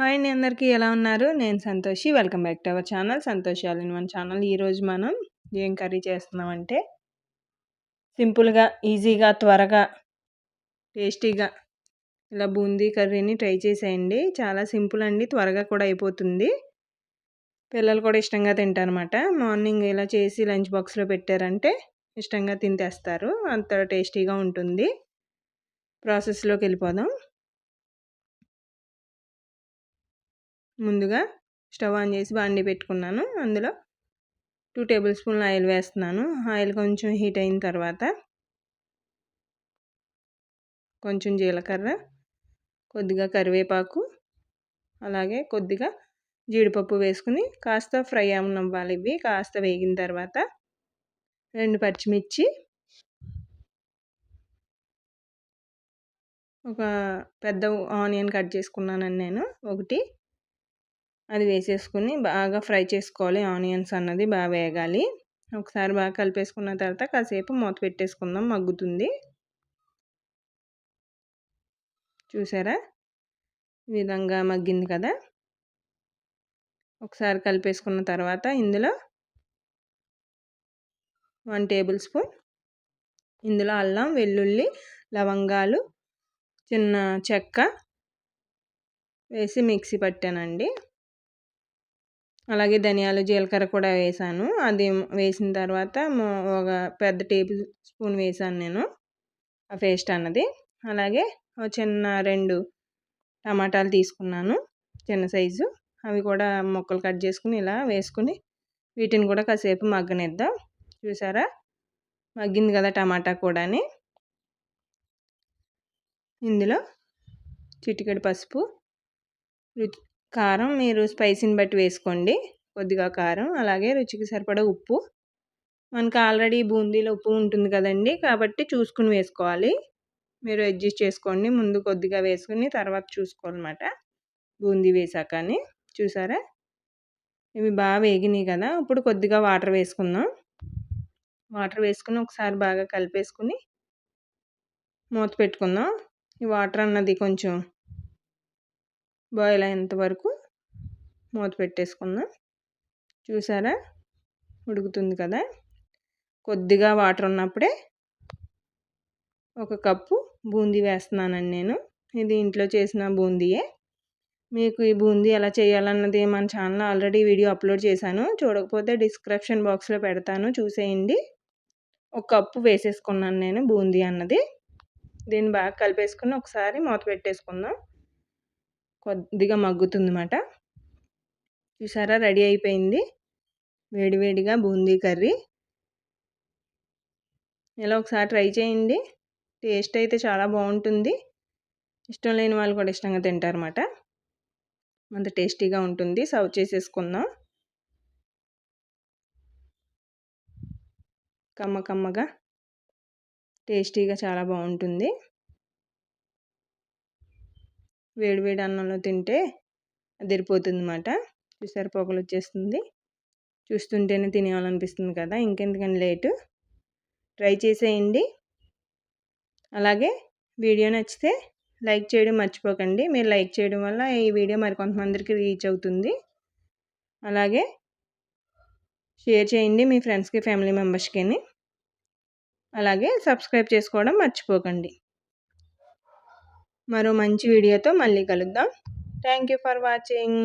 Hi అండి అందరికీ. ఎలా ఉన్నారు? నేను Santoshi. Welcome back to our channel. Santoshi all in one channel. ఈరోజు మనం ఏం కర్రీ చేస్తున్నామంటే సింపుల్గా ఈజీగా త్వరగా టేస్టీగా ఇలా బూందీ కర్రీని ట్రై చేసేయండి. చాలా సింపుల్ అండి. త్వరగా కూడా అయిపోతుంది. పిల్లలు కూడా ఇష్టంగా తింటారనమాట మార్నింగ్ ఇలా చేసి లంచ్ బాక్స్లో పెట్టారంటే ఇష్టంగా తింటేస్తారు. అంత టేస్టీగా ఉంటుంది. ప్రాసెస్లోకి వెళ్ళిపోదాం. ముందుగా స్టవ్ ఆన్ చేసి బాండి పెట్టుకున్నాను. అందులో టూ టేబుల్ స్పూన్లు ఆయిల్ వేస్తున్నాను. ఆయిల్ కొంచెం హీట్ అయిన తర్వాత కొంచెం జీలకర్ర కొద్దిగా కరివేపాకు అలాగే కొద్దిగా జీడిపప్పు వేసుకుని కాస్త ఫ్రై అవ్వాలి ఇవి. కాస్త వేగిన తర్వాత రెండు పచ్చిమిర్చి ఒక పెద్ద ఆనియన్ కట్ చేసుకున్నానండి నేను. ఒకటి అది వేసేసుకుని బాగా ఫ్రై చేసుకోవాలి. ఆనియన్స్ అన్నది బాగా వేగాలి. ఒకసారి బాగా కలిపేసుకున్న తర్వాత కాసేపు మూత పెట్టేసుకుందాం. మగ్గుతుంది. చూసారా? ఈ విధంగా మగ్గింది కదా? ఒకసారి కలిపేసుకున్న తర్వాత ఇందులో వన్ టేబుల్ స్పూన్ ఇందులో అల్లం వెల్లుల్లి లవంగాలు చిన్న చెక్క వేసి మిక్సీ పట్టానండి. అలాగే ధనియాలు జీలకర్ర కూడా వేసాను. అది వేసిన తర్వాత ఒక పెద్ద టేబుల్ స్పూన్ వేసాను నేను ఆ పేస్ట్ అన్నది. అలాగే చిన్న రెండు టమాటాలు తీసుకున్నాను చిన్న సైజు. అవి కూడా ముక్కలు కట్ చేసుకుని ఇలా వేసుకుని వీటిని కూడా కాసేపు మగ్గనిద్దాం. చూసారా? మగ్గింది కదా టమాటా కూడాని. ఇందులో చిటికెడు పసుపు రుచి కారం మీరు స్పైసీని బట్టి వేసుకోండి. కొద్దిగా కారం అలాగే రుచికి సరిపడా ఉప్పు. మనకు ఆల్రెడీ బూందీలో ఉప్పు ఉంటుంది కదండి కాబట్టి చూసుకుని వేసుకోవాలి. మీరు అడ్జస్ట్ చేసుకోండి ముందు కొద్దిగా వేసుకుని తర్వాత చూసుకోవాలన్నమాట. బూందీ వేసాకని. చూసారా? ఇవి బాగా వేగినాయి కదా ఇప్పుడు కొద్దిగా వాటర్ వేసుకుందాం. వాటర్ వేసుకుని ఒకసారి బాగా కలిపేసుకుని మూత పెట్టుకుందాం. ఈ వాటర్ అన్నది కొంచెం బాయిల్ అయ్యేంత వరకు మూత పెట్టేసుకుందాం. చూసారా? ఉడుకుతుంది కదా? కొద్దిగా వాటర్ ఉన్నప్పుడే ఒక కప్పు బూందీ వేస్తున్నానండి నేను. ఇది ఇంట్లో చేసిన బూందీయే. మీకు ఈ బూందీ ఎలా చేయాలన్నది మన ఛానల్ ఆల్రెడీ వీడియో అప్లోడ్ చేశాను. చూడకపోతే డిస్క్రిప్షన్ బాక్స్లో పెడతాను. చూసేయండి. ఒక కప్పు వేసేసుకున్నాను నేను బూందీ అన్నది. దీన్ని బాగా కలిపేసుకుని ఒకసారి మూత పెట్టేసుకుందాం. కొద్దిగా మగ్గుతుందన్నమాట. చూసారా? రెడీ అయిపోయింది. వేడివేడిగా బూందీ కర్రీ. ఇలా ఒకసారి ట్రై చేయండి. టేస్ట్ అయితే చాలా బాగుంటుంది. ఇష్టం లేని వాళ్ళు కూడా ఇష్టంగా తింటారన్నమాట. అంత టేస్టీగా ఉంటుంది. సర్వ్ చేసేసుకుందాం. కమ్మ కమ్మగా టేస్టీగా చాలా బాగుంటుంది. వేడివేడి అన్నంలో తింటే అదిరిపోతుంది అన్నమాట చూసారు పొగలు వచ్చేస్తుంది. చూస్తుంటేనే తినేయాలనిపిస్తుంది కదా! ఇంకెందుకని లేటు? ట్రై చేసేయండి. అలాగే వీడియో నచ్చితే లైక్ చేయడం మర్చిపోకండి. మీరు లైక్ చేయడం వల్ల ఈ వీడియో మరికొంతమందికి రీచ్ అవుతుంది. అలాగే షేర్ చేయండి మీ ఫ్రెండ్స్కి ఫ్యామిలీ మెంబర్స్కి అలాగే సబ్స్క్రైబ్ చేసుకోవడం మర్చిపోకండి. మరో మంచి వీడియోతో మళ్ళీ కలుద్దాం. Thank you for watching